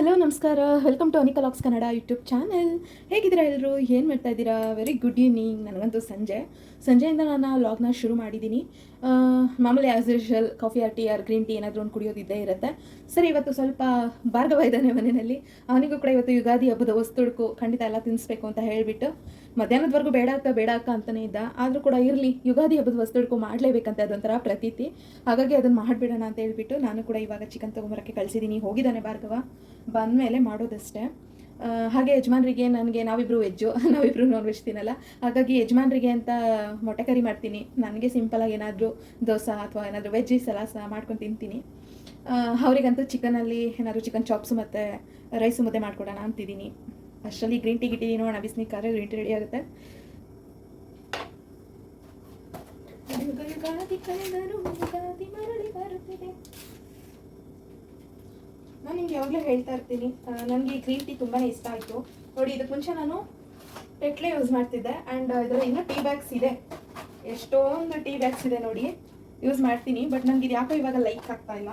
Hello, ನಮಸ್ಕಾರ. Welcome to Anika Kannada YouTube channel ಹೇಗಿದ್ದೀರಾ ಎಲ್ಲರೂ ಏನು ಮಾಡ್ತಾ ಇದ್ದೀರಾ? ವೆರಿ ಗುಡ್ ಈವ್ನಿಂಗ್ ನನಗಂತೂ ಸಂಜೆ. ಸಂಜೆಯಿಂದ ನಾನು ಲಾಗ್ನ ಶುರು ಮಾಡಿದ್ದೀನಿ. ಮಾಮೂಲಿ as usual coffee or tea or green tea ಏನಾದರೂ ಒಂದು ಕುಡಿಯೋದಿದ್ದೇ ಇರುತ್ತೆ. ಸರಿ, ಇವತ್ತು ಸ್ವಲ್ಪ ಭಾರ್ಗವ ಇದ್ದಾನೆ ಮನೆಯಲ್ಲಿ. ಅವನಿಗೂ ಕೂಡ ಇವತ್ತು ಯುಗಾದಿ ಹಬ್ಬದ ವಸ್ತುಡ್ಕು ಖಂಡಿತ ಎಲ್ಲ ತಿನ್ನಿಸ್ಬೇಕು ಅಂತ ಹೇಳಿಬಿಟ್ಟು ಮಧ್ಯಾಹ್ನದವರೆಗೂ ಬೇಡ ಅಕ್ಕ ಬೇಡ ಅಕ್ಕ ಅಂತಲೇ ಇದ್ದ. ಆದರೂ ಕೂಡ ಇರಲಿ, ಯುಗಾದಿ ಹಬ್ಬದ ವಸ್ತುಡ್ಕು ಮಾಡಲೇಬೇಕಂತ ಅದೊಂಥರ ಪ್ರತೀತಿ. ಹಾಗಾಗಿ ಅದನ್ನು ಮಾಡಿಬಿಡೋಣ ಅಂತ ಹೇಳ್ಬಿಟ್ಟು ನಾನು ಕೂಡ ಇವಾಗ ಚಿಕನ್ ತೊಗೊಂಬರೋಕ್ಕೆ ಕಳಿಸಿದ್ದೀನಿ ಹೋಗಿದ್ದಾನೆ ಭಾರ್ಗವ. ಬಂದ ಮೇಲೆ ಮಾಡೋದಷ್ಟೇ ಹಾಗೆ ಯಜಮಾನ್ರಿಗೆ ನನಗೆ, ನಾವಿಬ್ರು ವೆಜ್ಜು, ನಾವಿಬ್ರು ನಾನ್ ವೆಜ್ ತಿನ್ನಲ್ಲ. ಹಾಗಾಗಿ ಯಜಮಾನ್ರಿಗೆ ಅಂತ ಮೊಟ್ಟೆ ಕರಿ ಮಾಡ್ತೀನಿ. ನನಗೆ ಸಿಂಪಲಾಗಿ ಏನಾದರೂ ದೋಸೆ ಅಥವಾ ಏನಾದರೂ ವೆಜ್ ಸಲಾಸ ಮಾಡ್ಕೊಂಡು ತಿಂತೀನಿ. ಅವರಿಗಂತೂ ಚಿಕನಲ್ಲಿ ಏನಾದರೂ ಚಿಕನ್ ಚಾಪ್ಸ್ ಮತ್ತು ರೈಸು ಮುದ್ದೆ ಮಾಡ್ಕೊಡೋಣ ಅಂತಿದ್ದೀನಿ. ಅಷ್ಟರಲ್ಲಿ ಗ್ರೀನ್ ಟೀ ಗಿಟ್ಟಿ ನೋಡೋಣ ಬಿಸಿನೀಕಾದ್ರೆ ಗ್ರೀನ್ ಟೀ ರೆಡಿ ಆಗುತ್ತೆ. ನಾನು ನಿಮ್ಗೆ ಯಾವಾಗಲೂ ಹೇಳ್ತಾ ಇರ್ತೀನಿ ನನಗೆ ಗ್ರೀನ್ ಟೀ ತುಂಬಾ ಇಷ್ಟ ಆಯಿತು. ನೋಡಿ ಇದಕ್ಕೆ ಮುಂಚೆ ನಾನು ಟೆಟ್ಲೆ ಯೂಸ್ ಮಾಡ್ತಿದ್ದೆ ಆ್ಯಂಡ್ ಇದರಲ್ಲಿ ಇನ್ನೂ ಟೀ ಬ್ಯಾಗ್ಸ್ ಇದೆ. ಎಷ್ಟೊಂದು ಟೀ ಬ್ಯಾಗ್ಸ್ ಇದೆ ನೋಡಿ ಯೂಸ್ ಮಾಡ್ತೀನಿ ಬಟ್ ನನಗೆ ಇದು ಯಾಕೋ ಇವಾಗ ಲೈಕ್ ಆಗ್ತಾ ಇಲ್ಲ.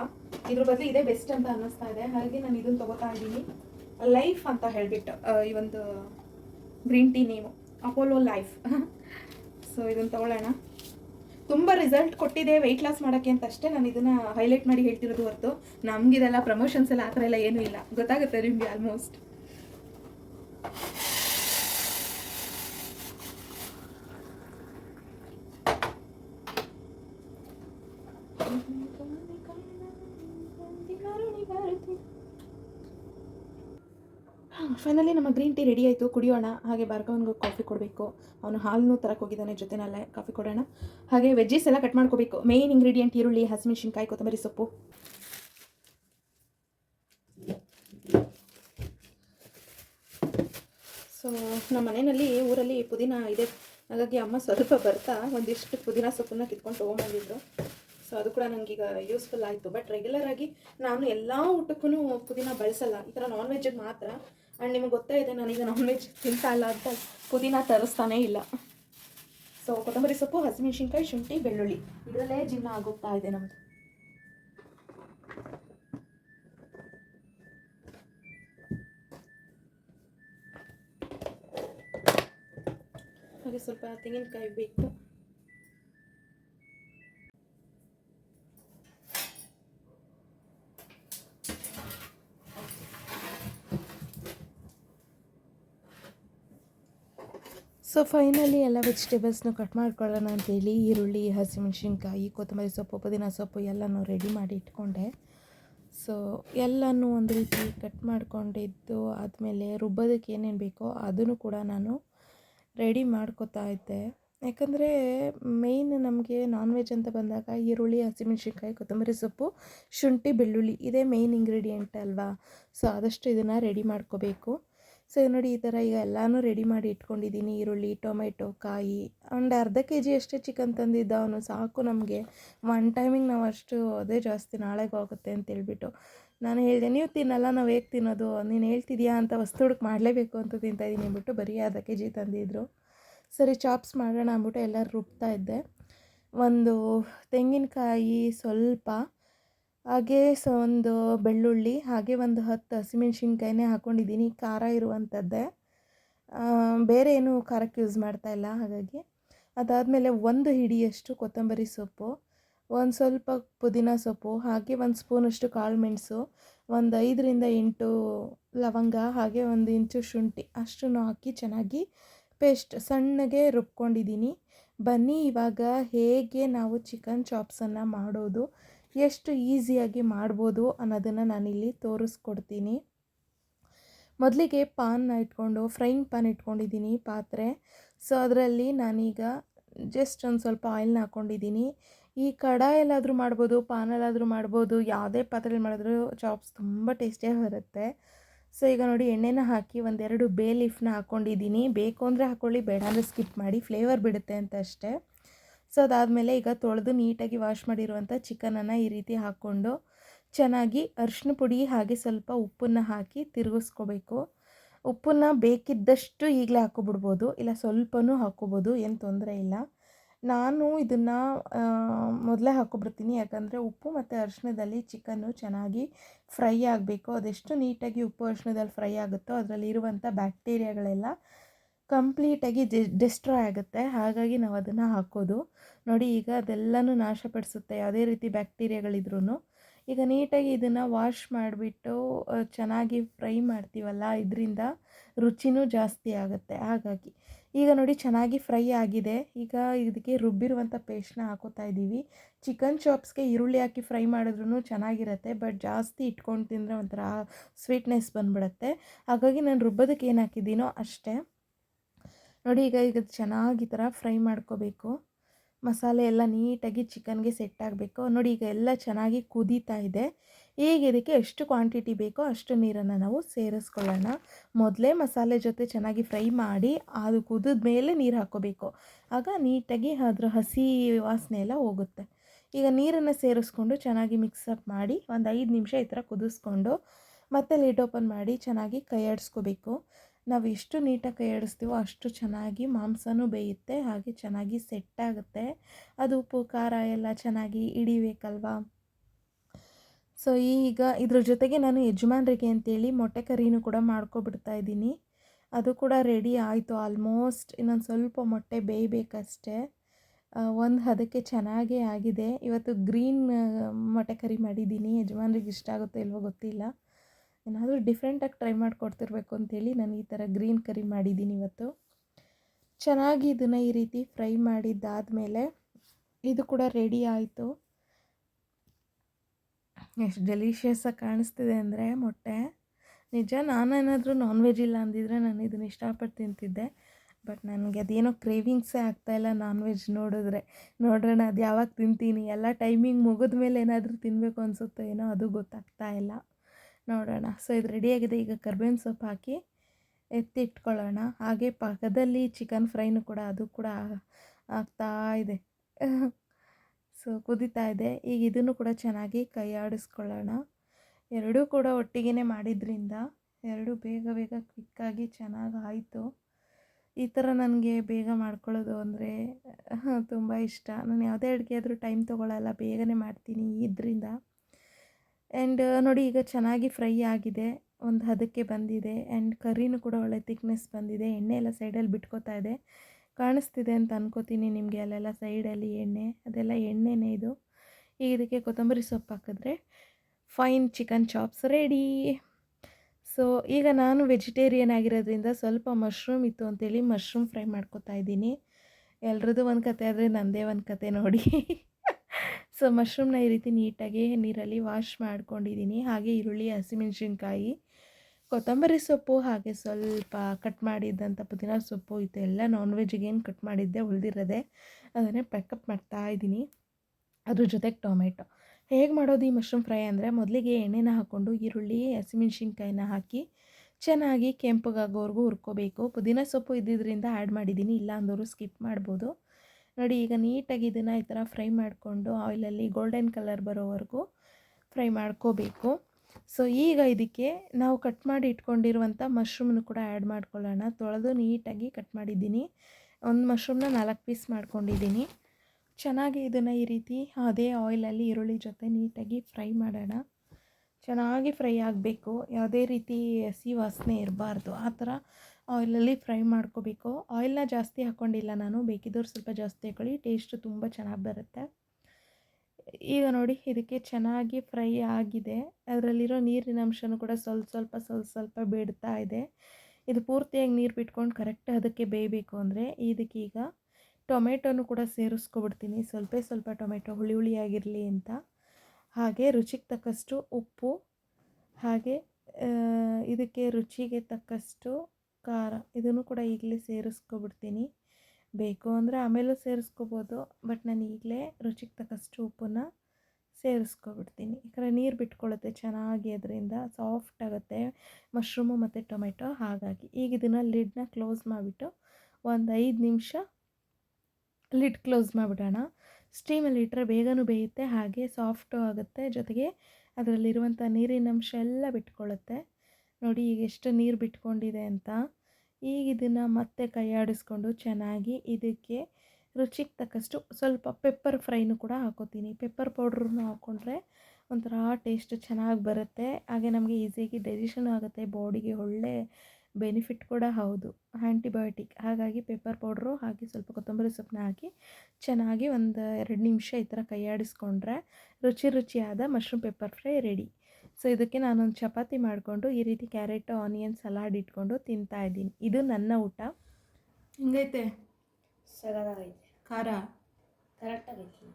ಇದ್ರ ಬದಲು ಇದೇ ಬೆಸ್ಟ್ ಅಂತ ಅನ್ನಿಸ್ತಾ ಇದೆ. ಹಾಗೆ ನಾನು ಇದನ್ನು ತೊಗೋತಾ ಇದ್ದೀನಿ. ಲೈಫ್ ಅಂತ ಹೇಳಿಬಿಟ್ಟು ಈ ಒಂದು green tea name Apollo Life so ಇದನ್ನು ತಗೊಳ್ಳೋಣ. ತುಂಬ ರಿಸಲ್ಟ್ ಕೊಟ್ಟಿದೆ ವೆಯ್ಟ್ ಲಾಸ್ ಮಾಡೋಕ್ಕೆ ಅಂತ ಅಷ್ಟೇ, ನಾನು ಇದನ್ನು ಹೈಲೈಟ್ ಮಾಡಿ ಹೇಳ್ತಿರೋದು ಹೊರತು. ನಮಗಿದೆಲ್ಲ ಪ್ರಮೋಷನ್ಸ್ ಎಲ್ಲ ಆ ಥರ ಎಲ್ಲ ಏನೂ ಇಲ್ಲ. ಗೊತ್ತಾಗುತ್ತೆ ನಿಮಗೆ ಆಲ್ಮೋಸ್ಟ್ ಫೈನಲಿ ನಮ್ಮ ಗ್ರೀನ್ ಟೀ ರೆಡಿ ಆಯಿತು, ಕುಡಿಯೋಣ. ಹಾಗೆ ಬಾರ್ಗವನ್ಗೆ ಕಾಫಿ ಕೊಡಬೇಕು. ಅವನು ಹಾಲನ್ನು ತರಕ್ಕೆ ಹೋಗಿದ್ದಾನೆ ಜೊತೆನಲ್ಲೇ. ಕಾಫಿ ಕೊಡೋಣ. ಹಾಗೆ ವೆಜ್ಜೀಸ್ ಎಲ್ಲ ಕಟ್ ಮಾಡ್ಕೋಬೇಕು. ಮೇಯ್ನ್ ಇಂಗ್ರೀಡಿಯೆಂಟ್ ಈರುಳ್ಳಿ ಹಸಿಮೆಣಸಿನ್ಕಾಯಿ ಕೊತ್ತಂಬರಿ ಸೊಪ್ಪು. ಸೊ ನಮ್ಮ ಮನೆಯಲ್ಲಿ ಊರಲ್ಲಿ ಪುದೀನ ಇದೆ. ಹಾಗಾಗಿ ಅಮ್ಮ ಸ್ವಲ್ಪ ಬರ್ತಾ ಒಂದಿಷ್ಟು ಪುದೀನ ಸೊಪ್ಪನ್ನ ಕಿತ್ಕೊಂಡು ತೊಗೊಂಬಂದಿದ್ರು. ಸೊ ಅದು ಕೂಡ ನನಗೀಗ ಯೂಸ್ಫುಲ್ ಆಯಿತು. ಬಟ್ ರೆಗ್ಯುಲರ್ ಆಗಿ ನಾನು ಎಲ್ಲ ಊಟಕ್ಕೂ ಪುದೀನ ಬಳಸಲ್ಲ. ಈ ಥರ ನಾನ್ ವೆಜ್ಜಿಗೆ ಮಾತ್ರ. ಆ್ಯಂಡ್ ನಿಮಗೆ ಗೊತ್ತೇ ಇದೆ, ನಾನೀಗ ನಾನ್ ವೆಜ್ ತಿಂತಾ ಇಲ್ಲ ಅಂತ ಪುದೀನ ತರಿಸ್ತಾನೇ ಇಲ್ಲ. ಸೊ ಕೊತ್ತಂಬರಿ ಸೊಪ್ಪು, ಹಸಿಮೆಣಸಿನ್ಕಾಯಿ, ಶುಂಠಿ, ಬೆಳ್ಳುಳ್ಳಿ. ಇದರಲ್ಲೇ ಜೀವನ ಆಗೋಗ್ತಾ ಇದೆ ನಮ್ಮದು ಹಾಗೆ ಸ್ವಲ್ಪ ತೆಂಗಿನಕಾಯಿ ಬೇಕು. ಸೊ ಫೈನಲಿ ಎಲ್ಲ ವೆಜಿಟೇಬಲ್ಸ್ನು ಕಟ್ ಮಾಡ್ಕೊಳ್ಳೋಣ ಅಂತೇಳಿ ಈರುಳ್ಳಿ, ಹಸಿಮೆಣ್ಸಿನ್ಕಾಯಿ, ಕೊತ್ತಂಬರಿ ಸೊಪ್ಪು, ಪುದೀನ ಸೊಪ್ಪು ಎಲ್ಲನೂ ರೆಡಿ ಮಾಡಿ ಇಟ್ಕೊಂಡೆ. ಸೊ ಎಲ್ಲನೂ ಒಂದು ರೀತಿ ಕಟ್ ಮಾಡ್ಕೊಂಡಿದ್ದು ಆದಮೇಲೆ ರುಬ್ಬೋದಕ್ಕೆ ಏನೇನು ಬೇಕೋ ಅದನ್ನು ಕೂಡ ನಾನು ರೆಡಿ ಮಾಡ್ಕೊತಾ ಇದ್ದೆ. ಯಾಕಂದರೆ ಮೇಯ್ನ್ ನಮಗೆ ನಾನ್ ವೆಜ್ ಅಂತ ಬಂದಾಗ ಈರುಳ್ಳಿ, ಹಸಿಮೆಣ್ಸಿನ್ಕಾಯಿ, ಕೊತ್ತಂಬರಿ ಸೊಪ್ಪು, ಶುಂಠಿ, ಬೆಳ್ಳುಳ್ಳಿ ಇದೇ ಮೇಯ್ನ್ ಇಂಗ್ರೀಡಿಯೆಂಟ್ ಅಲ್ವಾ? ಸೊ ಆದಷ್ಟು ಇದನ್ನು ರೆಡಿ ಮಾಡ್ಕೋಬೇಕು. ಸೊ ನೋಡಿ ಈ ಥರ ಈಗ ಎಲ್ಲನೂ ರೆಡಿ ಮಾಡಿ ಇಟ್ಕೊಂಡಿದ್ದೀನಿ. ಈರುಳ್ಳಿ, ಟೊಮೆಟೊ, ಕಾಯಿ ಆ್ಯಂಡ್ ಅರ್ಧ ಕೆ ಜಿ ಅಷ್ಟೇ ಚಿಕನ್ ತಂದಿದ್ದ ಅವನು. ಸಾಕು ನಮಗೆ. ಒನ್ ಟೈಮಿಗೆ ನಾವು ಅಷ್ಟು ಅದೇ ಜಾಸ್ತಿ ನಾಳೆಗೆ ಹೋಗುತ್ತೆ ಅಂತ ಹೇಳ್ಬಿಟ್ಟು. ನಾನು ಹೇಳಿದೆ, ನೀವು ತಿನ್ನಲ್ಲ, ನಾವು ಹೇಗೆ ತಿನ್ನೋದು? ನೀನು ಹೇಳ್ತಿದ್ಯಾ ಅಂತ ವಸ್ತು ಹುಡುಕ್ ಮಾಡಲೇಬೇಕು ಅಂತ ತಿಂತಾಯಿದ್ದೀನಿ ಅಂದ್ಬಿಟ್ಟು ಬರೀ ಅರ್ಧ ಕೆ ಜಿ ತಂದಿದ್ರು. ಸರಿ, ಚಾಪ್ಸ್ ಮಾಡೋಣ ಅಂದ್ಬಿಟ್ಟು ಎಲ್ಲರೂ ರುಬ್ತಾ ಇದ್ದೆ. ಒಂದು ತೆಂಗಿನಕಾಯಿ ಸ್ವಲ್ಪ ಹಾಗೆ ಸೊ ಒಂದು ಬೆಳ್ಳುಳ್ಳಿ, ಹಾಗೆ ಒಂದು ಹತ್ತು ಹಸಿಮೆಣ್ಸಿನ್ಕಾಯಿನೇ ಹಾಕ್ಕೊಂಡಿದ್ದೀನಿ ಖಾರ ಇರುವಂಥದ್ದೇ ಬೇರೆ ಏನು ಖಾರಕ್ಕೆ ಯೂಸ್ ಮಾಡ್ತಾ ಇಲ್ಲ, ಹಾಗಾಗಿ. ಅದಾದಮೇಲೆ ಒಂದು ಹಿಡಿಯಷ್ಟು ಕೊತ್ತಂಬರಿ ಸೊಪ್ಪು, ಒಂದು ಸ್ವಲ್ಪ ಪುದೀನ ಸೊಪ್ಪು, ಹಾಗೆ ಒಂದು ಸ್ಪೂನಷ್ಟು ಕಾಳು ಮೆಣಸು, ಒಂದು ಐದರಿಂದ ಎಂಟು ಲವಂಗ, ಹಾಗೆ ಒಂದು ಇಂಚು ಶುಂಠಿ, ಅಷ್ಟನ್ನು ಹಾಕಿ ಚೆನ್ನಾಗಿ ಪೇಸ್ಟ್ ಸಣ್ಣಗೆ ರುಬ್ಕೊಂಡಿದ್ದೀನಿ. ಬನ್ನಿ ಇವಾಗ ಹೇಗೆ ನಾವು ಚಿಕನ್ ಚಾಪ್ಸನ್ನು ಮಾಡೋದು ಎಷ್ಟು ಈಸಿಯಾಗಿ ಮಾಡ್ಬೋದು ಅನ್ನೋದನ್ನು ನಾನಿಲ್ಲಿ ತೋರಿಸ್ಕೊಡ್ತೀನಿ. ಮೊದಲಿಗೆ ಪಾನ್ನ ಇಟ್ಕೊಂಡು, ಫ್ರೈಯಿಂಗ್ ಪಾನ್ ಇಟ್ಕೊಂಡಿದ್ದೀನಿ ಪಾತ್ರೆ. ಸೊ, ಅದರಲ್ಲಿ ನಾನೀಗ ಜಸ್ಟ್ ಒಂದು ಸ್ವಲ್ಪ ಆಯಿಲ್ನ ಹಾಕ್ಕೊಂಡಿದ್ದೀನಿ ಈ ಕಡಾಯಲ್ಲಾದರೂ ಮಾಡ್ಬೋದು, ಪಾನಲ್ಲಾದರೂ ಮಾಡ್ಬೋದು, ಯಾವುದೇ ಪಾತ್ರೆಯಲ್ಲಿ ಮಾಡಿದ್ರೂ ಚಾಪ್ಸ್ ತುಂಬ ಟೇಸ್ಟಿಯಾಗಿ ಬರುತ್ತೆ. ಸೊ, ಈಗ ನೋಡಿ, ಎಣ್ಣೆನ ಹಾಕಿ ಒಂದೆರಡು ಬೇ ಲೀಫ್ನ ಹಾಕ್ಕೊಂಡಿದ್ದೀನಿ ಬೇಕು ಅಂದರೆ ಹಾಕ್ಕೊಳ್ಳಿ ಬೇಡ ಅಂದರೆ ಸ್ಕಿಪ್ ಮಾಡಿ, ಫ್ಲೇವರ್ ಬಿಡುತ್ತೆ ಅಂತ ಅಷ್ಟೇ. ಸೊ ಅದಾದಮೇಲೆ ಈಗ ತೊಳೆದು ನೀಟಾಗಿ ವಾಶ್ ಮಾಡಿರುವಂಥ ಚಿಕನನ್ನು ಈ ರೀತಿ ಹಾಕ್ಕೊಂಡು ಚೆನ್ನಾಗಿ ಅರಿಶಿನ ಪುಡಿ ಹಾಗೆ ಸ್ವಲ್ಪ ಉಪ್ಪನ್ನು ಹಾಕಿ ತಿರುಗಿಸ್ಕೋಬೇಕು. ಉಪ್ಪನ್ನು ಬೇಕಿದ್ದಷ್ಟು ಈಗಲೇ ಹಾಕ್ಕೊಬಿಡ್ಬೋದು, ಇಲ್ಲ ಸ್ವಲ್ಪನೂ ಹಾಕ್ಕೋಬೋದು, ಏನು ತೊಂದರೆ ಇಲ್ಲ. ನಾನು ಇದನ್ನು ಮೊದಲೇ ಹಾಕ್ಕೊಬಿಡ್ತೀನಿ, ಯಾಕಂದರೆ ಉಪ್ಪು ಮತ್ತು ಅರಿಶಿನದಲ್ಲಿ ಚಿಕನ್ನು ಚೆನ್ನಾಗಿ ಫ್ರೈ ಆಗಬೇಕು. ಅದೆಷ್ಟು ನೀಟಾಗಿ ಉಪ್ಪು ಅರಿಶಿನದಲ್ಲಿ ಫ್ರೈ ಆಗುತ್ತೋ ಅದರಲ್ಲಿ ಇರುವಂಥ ಬ್ಯಾಕ್ಟೀರಿಯಾಗಳೆಲ್ಲ ಕಂಪ್ಲೀಟಾಗಿ ಡಿಸ್ಟ್ರಾಯ್ ಆಗುತ್ತೆ. ಹಾಗಾಗಿ ನಾವು ಅದನ್ನು ಹಾಕೋದು. ನೋಡಿ, ಈಗ ಅದೆಲ್ಲನೂ ನಾಶಪಡಿಸುತ್ತೆ. ಯಾವುದೇ ರೀತಿ ಬ್ಯಾಕ್ಟೀರಿಯಾಗಳಿದ್ರೂ ಈಗ ನೀಟಾಗಿ ಇದನ್ನು ವಾಶ್ ಮಾಡಿಬಿಟ್ಟು ಚೆನ್ನಾಗಿ ಫ್ರೈ ಮಾಡ್ತೀವಲ್ಲ, ಇದರಿಂದ ರುಚಿನೂ ಜಾಸ್ತಿ ಆಗುತ್ತೆ. ಹಾಗಾಗಿ, ಈಗ ನೋಡಿ, ಚೆನ್ನಾಗಿ ಫ್ರೈ ಆಗಿದೆ. ಈಗ ಇದಕ್ಕೆ ರುಬ್ಬಿರುವಂಥ ಪೇಸ್ಟ್ನ ಹಾಕೋತಾ ಇದ್ದೀವಿ. ಚಿಕನ್ ಚಾಪ್ಸ್ಗೆ ಈರುಳ್ಳಿ ಹಾಕಿ ಫ್ರೈ ಮಾಡಿದ್ರೂ ಚೆನ್ನಾಗಿರುತ್ತೆ. ಬಟ್ ಜಾಸ್ತಿ ಇಟ್ಕೊಂಡು ತಿಂದರೆ ಒಂಥರ ಸ್ವೀಟ್ನೆಸ್ ಬಂದ್ಬಿಡುತ್ತೆ. ಹಾಗಾಗಿ ನಾನು ರುಬ್ಬೋದಕ್ಕೆ ಏನು ಹಾಕಿದ್ದೀನೋ ಅಷ್ಟೇ. ನೋಡಿ ಈಗ ಈಗ ಚೆನ್ನಾಗಿ ಥರ ಫ್ರೈ ಮಾಡ್ಕೋಬೇಕು. ಮಸಾಲೆ ಎಲ್ಲ ನೀಟಾಗಿ ಚಿಕನ್ಗೆ ಸೆಟ್ ಆಗಬೇಕು. ನೋಡಿ ಈಗ ಎಲ್ಲ ಚೆನ್ನಾಗಿ ಕುದೀತಾ ಇದೆ. ಈಗ ಇದಕ್ಕೆ ಎಷ್ಟು ಕ್ವಾಂಟಿಟಿ ಬೇಕೋ ಅಷ್ಟು ನೀರನ್ನು ನಾವು ಸೇರಿಸ್ಕೊಳ್ಳೋಣ. ಮೊದಲೇ ಮಸಾಲೆ ಜೊತೆ ಚೆನ್ನಾಗಿ ಫ್ರೈ ಮಾಡಿ ಅದು ಕುದಿದ ಮೇಲೆ ನೀರು ಹಾಕೋಬೇಕು ಆಗ ನೀಟಾಗಿ ಅದರ ಹಸಿ ವಾಸನೆ ಎಲ್ಲ ಹೋಗುತ್ತೆ. ಈಗ ನೀರನ್ನು ಸೇರಿಸ್ಕೊಂಡು ಚೆನ್ನಾಗಿ ಮಿಕ್ಸಪ್ ಮಾಡಿ ಒಂದು ಐದು ನಿಮಿಷ ಈ ಥರ ಕುದಿಸ್ಕೊಂಡು ಮತ್ತೆ ಲಿಡ್ ಓಪನ್ ಮಾಡಿ ಚೆನ್ನಾಗಿ ಕೈ ನಾವು ಎಷ್ಟು ನೀಟಾಗಿ ಕೈ ಆಡಿಸ್ತೀವೋ ಅಷ್ಟು ಚೆನ್ನಾಗಿ ಮಾಂಸನೂ ಬೇಯುತ್ತೆ, ಹಾಗೆ ಚೆನ್ನಾಗಿ ಸೆಟ್ ಆಗುತ್ತೆ. ಅದು ಉಪ್ಪು, ಖಾರ ಎಲ್ಲ ಚೆನ್ನಾಗಿ ಹಿಡಿಬೇಕಲ್ವಾ? ಸೊ ಈಗ ಇದ್ರ ಜೊತೆಗೆ ನಾನು ಯಜಮಾನ್ರಿಗೆ ಅಂತೇಳಿ ಮೊಟ್ಟೆ ಕರಿನೂ ಕೂಡ ಮಾಡ್ಕೊಬಿಡ್ತಾ ಇದ್ದೀನಿ. ಅದು ಕೂಡ ರೆಡಿ ಆಯಿತು ಆಲ್ಮೋಸ್ಟ್ ಇನ್ನೊಂದು ಸ್ವಲ್ಪ ಮೊಟ್ಟೆ ಬೇಯಬೇಕಷ್ಟೇ. ಒಂದು ಹದಕ್ಕೆ ಚೆನ್ನಾಗೇ ಆಗಿದೆ. ಇವತ್ತು ಗ್ರೀನ್ ಮೊಟ್ಟೆ ಕರಿ ಮಾಡಿದ್ದೀನಿ. ಯಜಮಾನ್ರಿಗೆ ಇಷ್ಟ ಆಗುತ್ತೋ ಇಲ್ವೋ ಗೊತ್ತಿಲ್ಲ. ಏನಾದರೂ ಡಿಫ್ರೆಂಟಾಗಿ ಟ್ರೈ ಮಾಡಿಕೊಡ್ತಿರ್ಬೇಕು ಅಂಥೇಳಿ ನಾನು ಈ ಥರ ಗ್ರೀನ್ ಕರಿ ಮಾಡಿದ್ದೀನಿ ಇವತ್ತು. ಚೆನ್ನಾಗಿ ಇದನ್ನು ಈ ರೀತಿ ಫ್ರೈ ಮಾಡಿದ್ದಾದಮೇಲೆ ಇದು ಕೂಡ ರೆಡಿ ಆಯಿತು. ಎಷ್ಟು ಡೆಲಿಷಿಯಸ್ಸಾಗಿ ಕಾಣಿಸ್ತಿದೆ ಅಂದರೆ ಮೊಟ್ಟೆ. ನಿಜ ನಾನೇನಾದರೂ ನಾನ್ ವೆಜ್ ಇಲ್ಲ ಅಂದಿದ್ರೆ ನಾನು ಇದನ್ನು ಇಷ್ಟಪಟ್ಟು ತಿಂತಿದ್ದೆ. ಬಟ್ ನನಗೆ ಅದೇನೋ ಕ್ರೇವಿಂಗ್ಸೇ ಆಗ್ತಾಯಿಲ್ಲ ನಾನ್ ವೆಜ್ ನೋಡಿದ್ರೆ. ನೋಡೋಣ ಅದು ಯಾವಾಗ ತಿಂತೀನಿ, ಎಲ್ಲ ಟೈಮಿಂಗ್ ಮುಗಿದ ಮೇಲೆ ಏನಾದರೂ ತಿನ್ನಬೇಕು ಅನಿಸುತ್ತೋ ಏನೋ ಅದು ಗೊತ್ತಾಗ್ತಾ ಇಲ್ಲ. ನೋಡೋಣ. ಸೊ ಇದು ರೆಡಿಯಾಗಿದೆ ಈಗ ಕರ್ಬೇವಿನ ಸೊಪ್ಪು ಹಾಕಿ ಎತ್ತಿಟ್ಕೊಳ್ಳೋಣ ಹಾಗೆ ಪಕ್ಕದಲ್ಲಿ ಚಿಕನ್ ಫ್ರೈನು ಕೂಡ, ಅದು ಕೂಡ ಆಗ್ತಾ ಇದೆ. ಸೊ ಕುದೀತಾ ಇದೆ. ಈಗ ಇದನ್ನು ಕೂಡ ಚೆನ್ನಾಗಿ ಕೈ ಆಡಿಸ್ಕೊಳ್ಳೋಣ ಎರಡೂ ಕೂಡ ಒಟ್ಟಿಗೆ ಮಾಡಿದ್ರಿಂದ ಎರಡು ಬೇಗ ಬೇಗ ಕ್ವಿಕ್ಕಾಗಿ ಚೆನ್ನಾಗಿ ಆಯಿತು ಈ ಥರ ನನಗೆ ಬೇಗ ಮಾಡ್ಕೊಳ್ಳೋದು ಅಂದರೆ ತುಂಬ ಇಷ್ಟ. ನಾನು ಯಾವುದೇ ಅಡುಗೆ ಆದರೂ ಟೈಮ್ ತೊಗೊಳ್ಳಲ್ಲ ಬೇಗನೆ ಮಾಡ್ತೀನಿ. ಇದರಿಂದ ಆ್ಯಂಡ್ ನೋಡಿ ಈಗ ಚೆನ್ನಾಗಿ ಫ್ರೈ ಆಗಿದೆ. ಒಂದು ಹದಕ್ಕೆ ಬಂದಿದೆ. ಆ್ಯಂಡ್ ಕರಿನೂ ಕೂಡ ಒಳ್ಳೆ ತಿಕ್ನೆಸ್ ಬಂದಿದೆ. ಎಣ್ಣೆ ಎಲ್ಲ ಸೈಡಲ್ಲಿ ಬಿಟ್ಕೋತಾ ಇದೆ. ಕಾಣಿಸ್ತಿದೆ ಅಂತ ಅನ್ಕೋತೀನಿ ನಿಮಗೆ ಅಲ್ಲೆಲ್ಲ ಸೈಡಲ್ಲಿ ಎಣ್ಣೆ. ಅದೆಲ್ಲ ಎಣ್ಣೆನೇ ಇದು. ಈಗ ಇದಕ್ಕೆ ಕೊತ್ತಂಬರಿ ಸೊಪ್ಪು ಹಾಕಿದ್ರೆ fine chicken chops ready so ಈಗ ನಾನು ವೆಜಿಟೇರಿಯನ್ ಆಗಿರೋದ್ರಿಂದ ಸ್ವಲ್ಪ ಮಶ್ರೂಮ್ ಇತ್ತು ಅಂತೇಳಿ ಮಶ್ರೂಮ್ ಫ್ರೈ ಮಾಡ್ಕೋತಾ ಇದ್ದೀನಿ. ಎಲ್ರದ್ದು ಒಂದು ಕತೆ ಆದರೆ ನನ್ನದೇ ಒಂದು ಕತೆ ನೋಡಿ. ಸೊ ಮಶ್ರೂಮ್ನ ಈ ರೀತಿ ನೀಟಾಗಿ ನೀರಲ್ಲಿ ವಾಶ್ ಮಾಡ್ಕೊಂಡಿದ್ದೀನಿ. ಹಾಗೆ ಈರುಳ್ಳಿ, ಹಸಿಮೆಣಸಿನ್ಕಾಯಿ, ಕೊತ್ತಂಬರಿ ಸೊಪ್ಪು ಹಾಗೆ ಸ್ವಲ್ಪ ಕಟ್ ಮಾಡಿದ್ದಂಥ ಪುದೀನ ಸೊಪ್ಪು, ಇದೆಲ್ಲ ನಾನ್ ವೆಜ್ಗೇನು ಏನು ಕಟ್ ಮಾಡಿದ್ದೆ ಉಳಿದಿರೋದೆ. ಅದನ್ನೇ ಪ್ಯಾಕಪ್ ಮಾಡ್ತಾ ಇದ್ದೀನಿ. ಅದ್ರ ಜೊತೆಗೆ ಟೊಮೆಟೊ. ಹೇಗೆ ಮಾಡೋದು ಈ ಮಶ್ರೂಮ್ ಫ್ರೈ ಅಂದರೆ ಮೊದಲಿಗೆ ಎಣ್ಣೆನ ಹಾಕ್ಕೊಂಡು ಈರುಳ್ಳಿ, ಹಸಿಮೆಣ್ಸಿನ್ಕಾಯಿನ ಹಾಕಿ ಚೆನ್ನಾಗಿ ಕೆಂಪಗಾಗೋವರೆಗೂ ಹುರ್ಕೋಬೇಕು. ಪುದೀನ ಸೊಪ್ಪು ಇದ್ದಿದ್ದರಿಂದ ಆ್ಯಡ್ ಮಾಡಿದ್ದೀನಿ. ಇಲ್ಲ ಅಂದವರು ಸ್ಕಿಪ್ ಮಾಡ್ಬೋದು. ನೋಡಿ, ಈಗ ನೀಟಾಗಿ ಇದನ್ನು ಈ ಥರ ಫ್ರೈ ಮಾಡಿಕೊಂಡು ಆಯಿಲಲ್ಲಿ ಗೋಲ್ಡನ್ ಕಲರ್ ಬರೋವರೆಗೂ ಫ್ರೈ ಮಾಡ್ಕೋಬೇಕು. ಸೊ, ಈಗ ಇದಕ್ಕೆ ನಾವು ಕಟ್ ಮಾಡಿ ಇಟ್ಕೊಂಡಿರುವಂಥ ಮಶ್ರೂಮ್ನ ಕೂಡ ಆ್ಯಡ್ ಮಾಡ್ಕೊಳ್ಳೋಣ. ತೊಳೆದು ನೀಟಾಗಿ ಕಟ್ ಮಾಡಿದ್ದೀನಿ. ಒಂದು ಮಶ್ರೂಮ್ನ ನಾಲ್ಕು ಪೀಸ್ ಮಾಡ್ಕೊಂಡಿದ್ದೀನಿ. ಚೆನ್ನಾಗಿ ಇದನ್ನು ಈ ರೀತಿ ಅದೇ ಆಯಿಲಲ್ಲಿ ಈರುಳ್ಳಿ ಜೊತೆ ನೀಟಾಗಿ ಫ್ರೈ ಮಾಡೋಣ. ಚೆನ್ನಾಗಿ ಫ್ರೈ ಆಗಬೇಕು. ಯಾವುದೇ ರೀತಿ ಹಸಿ ವಾಸನೆ ಇರಬಾರ್ದು. ಆ ಥರ ಆಯಿಲಲ್ಲಿ ಫ್ರೈ ಮಾಡ್ಕೋಬೇಕು. ಆಯಿಲ್ನ ಜಾಸ್ತಿ ಹಾಕ್ಕೊಂಡಿಲ್ಲ ನಾನು. ಬೇಕಿದ್ದವ್ರು ಸ್ವಲ್ಪ ಜಾಸ್ತಿ ಹಾಕೊಳ್ಳಿ. ಟೇಸ್ಟು ತುಂಬ ಚೆನ್ನಾಗಿ ಬರುತ್ತೆ. ಈಗ ನೋಡಿ, ಇದಕ್ಕೆ ಚೆನ್ನಾಗಿ ಫ್ರೈ ಆಗಿದೆ. ಅದರಲ್ಲಿರೋ ನೀರಿನ ಅಂಶನೂ ಕೂಡ ಸ್ವಲ್ಪ ಸ್ವಲ್ಪ ಸ್ವಲ್ಪ ಸ್ವಲ್ಪ ಬಿಡ್ತಾ ಇದೆ. ಇದು ಪೂರ್ತಿಯಾಗಿ ನೀರು ಬಿಟ್ಕೊಂಡು ಕರೆಕ್ಟ್ ಅದಕ್ಕೆ ಬೇಯಬೇಕು ಅಂದರೆ ಇದಕ್ಕೀಗ ಟೊಮೆಟೊನು ಕೂಡ ಸೇರಿಸ್ಕೊಬಿಡ್ತೀನಿ. ಸ್ವಲ್ಪ ಸ್ವಲ್ಪ ಟೊಮೆಟೊ ಹುಳಿ ಹುಳಿಯಾಗಿರಲಿ ಅಂತ. ಹಾಗೆ ರುಚಿಗೆ ತಕ್ಕಷ್ಟು ಉಪ್ಪು. ಹಾಗೆ ಇದಕ್ಕೆ ರುಚಿಗೆ ತಕ್ಕಷ್ಟು ಖಾರ ಇದನ್ನು ಕೂಡ ಈಗಲೇ ಸೇರಿಸ್ಕೊಬಿಡ್ತೀನಿ. ಬೇಕು ಅಂದರೆ ಆಮೇಲೂ ಸೇರಿಸ್ಕೋಬೋದು, ಬಟ್ ನಾನು ಈಗಲೇ ರುಚಿಗೆ ತಕ್ಕಷ್ಟು ಉಪ್ಪನ್ನು ಸೇರಿಸ್ಕೊಬಿಡ್ತೀನಿ. ಯಾಕಂದರೆ ನೀರು ಬಿಟ್ಕೊಳ್ಳುತ್ತೆ ಚೆನ್ನಾಗಿ ಅದರಿಂದ, ಸಾಫ್ಟ್ ಆಗುತ್ತೆ. ಮಶ್ರೂಮು ಮತ್ತು ಟೊಮೆಟೊ ಹಾಗಾಗಿ. ಈಗ ಇದನ್ನು ಲಿಡ್ನ ಕ್ಲೋಸ್ ಮಾಡಿಬಿಟ್ಟು ಒಂದು ಐದು ನಿಮಿಷ ಲಿಡ್ ಕ್ಲೋಸ್ ಮಾಡಿಬಿಡೋಣ. ಸ್ಟೀಮಲ್ಲಿ ಇಟ್ಟರೆ ಬೇಗನೂ ಬೇಯುತ್ತೆ, ಹಾಗೆ ಸಾಫ್ಟು ಆಗುತ್ತೆ. ಜೊತೆಗೆ ಅದರಲ್ಲಿರುವಂಥ ನೀರಿನಂಶ ಎಲ್ಲ ಬಿಟ್ಕೊಳ್ಳುತ್ತೆ. ನೋಡಿ ಈಗ ಎಷ್ಟು ನೀರು ಬಿಟ್ಕೊಂಡಿದೆ ಅಂತ. ಈಗ ಇದನ್ನು ಮತ್ತೆ ಕೈಯಾಡಿಸ್ಕೊಂಡು ಚೆನ್ನಾಗಿ ಇದಕ್ಕೆ ರುಚಿಗೆ ತಕ್ಕಷ್ಟು ಸ್ವಲ್ಪ ಪೆಪ್ಪರ್ ಫ್ರೈನು ಕೂಡ ಹಾಕೋತೀನಿ. ಪೆಪ್ಪರ್ ಪೌಡ್ರನ್ನು ಹಾಕ್ಕೊಂಡ್ರೆ ಒಂಥರ ಟೇಸ್ಟ್ ಚೆನ್ನಾಗಿ ಬರುತ್ತೆ. ಹಾಗೆ ನಮಗೆ ಈಸಿಯಾಗಿ ಡೈಜೆಷನ್ ಆಗುತ್ತೆ. ಬಾಡಿಗೆ ಒಳ್ಳೆ ಬೆನಿಫಿಟ್ ಕೂಡ ಹೌದು. ಆ್ಯಂಟಿಬಯೋಟಿಕ್ ಹಾಗಾಗಿ ಪೆಪ್ಪರ್ ಪೌಡ್ರು ಹಾಕಿ ಸ್ವಲ್ಪ ಕೊತ್ತಂಬರಿ ಸೊಪ್ಪನ್ನ ಹಾಕಿ ಚೆನ್ನಾಗಿ ಒಂದು ಎರಡು ನಿಮಿಷ ಈ ಥರ ಕೈಯಾಡಿಸ್ಕೊಂಡ್ರೆ ರುಚಿ ರುಚಿಯಾದ mushroom pepper fry ready so ಇದಕ್ಕೆ ನಾನೊಂದು ಚಪಾತಿ ಮಾಡಿಕೊಂಡು ಈ ರೀತಿ ಕ್ಯಾರೆಟು ಆನಿಯನ್ ಸಲಾಡ್ ಇಟ್ಕೊಂಡು ತಿಂತಾ ಇದ್ದೀನಿ. ಇದು ನನ್ನ ಊಟ. ಹಿಂಗೈತೆ? ಸಗದಾಗೈತೆ. ಖಾರ? ಕರೆಕ್ಟಾಗೈತೆ.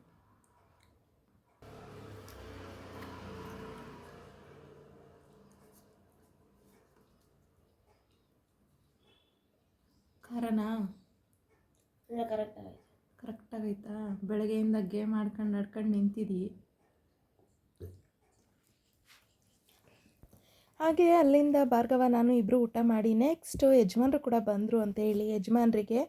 ಖಾರನಾ? ಇಲ್ಲ ಕರೆಕ್ಟಾಗೈತೆ. ಕರೆಕ್ಟಾಗೈತಾ? ಬೆಳಗ್ಗೆಯಿಂದ ಗೇಮ್ ಆಡ್ಕೊಂಡು ನಡ್ಕೊಂಡು ನಿಂತಿದ್ದೀ ಹಾಗೆ ಅಲ್ಲಿಂದ ಭಾರ್ಗವ ನಾನು ಇಬ್ಬರು ಊಟ ಮಾಡಿ ನೆಕ್ಸ್ಟು ಯಜಮಾನ್ರು ಕೂಡ ಬಂದರು ಅಂತೇಳಿ ಯಜಮಾನ್ರಿಗೆ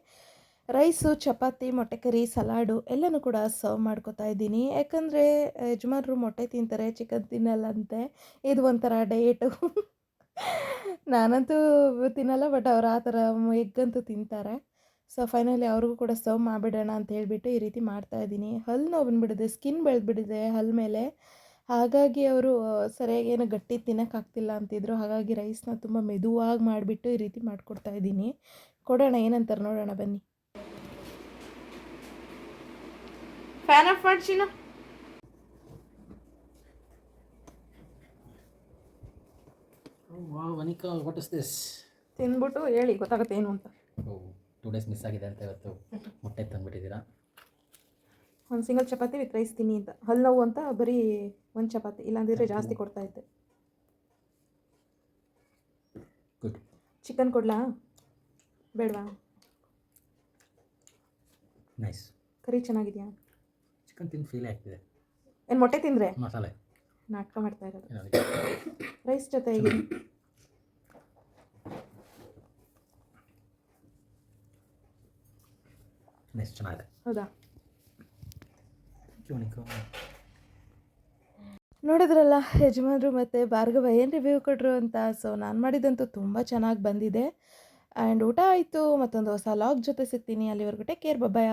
ರೈಸು ಚಪಾತಿ, ಮೊಟ್ಟೆ ಕರಿ ಸಲಾಡು ಎಲ್ಲನೂ ಕೂಡ ಸರ್ವ್ ಮಾಡ್ಕೊತಾ ಇದ್ದೀನಿ. ಯಾಕಂದರೆ, ಯಜಮಾನ್ರು ಮೊಟ್ಟೆ ತಿಂತಾರೆ ಚಿಕನ್ ತಿನ್ನಲ್ಲಂತೆ ಇದು ಒಂಥರ ಡಯೇಟು ನಾನಂತೂ ತಿನ್ನಲ್ಲ ಬಟ್ ಅವ್ರು ಆ ಥರ ಎಗ್ಗಂತೂ ತಿಂತಾರೆ. ಸೊ ಫೈನಲಿ ಅವ್ರಿಗೂ ಕೂಡ ಸರ್ವ್ ಮಾಡಿಬಿಡೋಣ ಅಂತ ಹೇಳಿಬಿಟ್ಟು ಈ ರೀತಿ ಮಾಡ್ತಾ ಇದ್ದೀನಿ. ಹಲ್ಲು ನೋವು ಬಂದುಬಿಡಿದೆ ಸ್ಕಿನ್ ಬೆಳೆದ್ಬಿಟ್ಟಿದೆ ಹಲ್ಲು ಮೇಲೆ. ಹಾಗಾಗಿ ಅವರು ಸರಿಯಾಗಿ ಏನೋ ಗಟ್ಟಿ ತಿನ್ನೋಕ್ಕಾಗ್ತಿಲ್ಲ ಅಂತಿದ್ರು. ಹಾಗಾಗಿ ರೈಸ್ನ ತುಂಬ ಮೆದುವಾಗಿ ಮಾಡಿಬಿಟ್ಟು ಈ ರೀತಿ ಮಾಡಿಕೊಡ್ತಾ ಇದ್ದೀನಿ. ಕೊಡೋಣ ಏನಂತಾರೆ ನೋಡೋಣ ಬನ್ನಿ. ಫ್ಯಾನ್ ಆಫ್ ಮಾಡ್ಸಿನ what is this? ತಿಂದ್ಬಿಟ್ಟು ಹೇಳಿ ಗೊತ್ತಾಗುತ್ತೆ ಏನು ಅಂತ. ಟೂ ಡೇಸ್ ಮಿಸ್ ಆಗಿದೆ ಅಂತ ಇವತ್ತು. ಮೊಟ್ಟೆ ತಂದುಬಿಟ್ಟಿದ್ದೀರಾ? ಒಂದು ಸಿಂಗಲ್ ಚಪಾತಿ ವಿತ್ ರೈಸ್ ತಿನ್ನಿ ಅಂತ. ಹಲ್ಲು ನೋವು ಅಂತ ಬರೀ ಒಂದು ಚಪಾತಿ ಇಲ್ಲಾಂದಿದ್ರೆ ಜಾಸ್ತಿ ಕೊಡ್ತಾ ಇದ್ದೆ. ಚಿಕನ್ ಕೊಡ್ಲಾ? ಬೇಡವಾ? ನೈಸ್ ಕರಿ ಚೆನ್ನಾಗಿದೆಯಾ? ಚಿಕನ್ ತಿಂದು ಫೀಲ್ ಆಗ್ತಿದೆ. ಏನು ಮೊಟ್ಟೆ ತಿಂದರೆ? ಮಸಾಲೆ. ನಾಟಕ ಮಾಡ್ತಾ ಇರೋದು. ರೈಸ್ ಜೊತೆ ಹೇಗೆ? ನೈಸ್ ಚೆನ್ನಾಗಿದೆ. ಹೌದಾ? ನೋಡಿದ್ರಲ್ಲ ಯಜಮಾನರು ಮತ್ತು ಭಾರ್ಗವ ಏನು ರಿವ್ಯೂ ಕೊಟ್ಟರು ಅಂತ? ಸೊ ನಾನು ಮಾಡಿದ್ದಂತೂ ತುಂಬ ಚೆನ್ನಾಗಿ ಬಂದಿದೆ. ಆ್ಯಂಡ್ ಊಟ ಆಯಿತು, ಮತ್ತೊಂದು ಹೊಸ ಲಾಗ್ ಜೊತೆ ಸಿಗ್ತೀನಿ ಅಲ್ಲಿವರೆಗೂ. Take care ಬಬ್ಬಾಯ್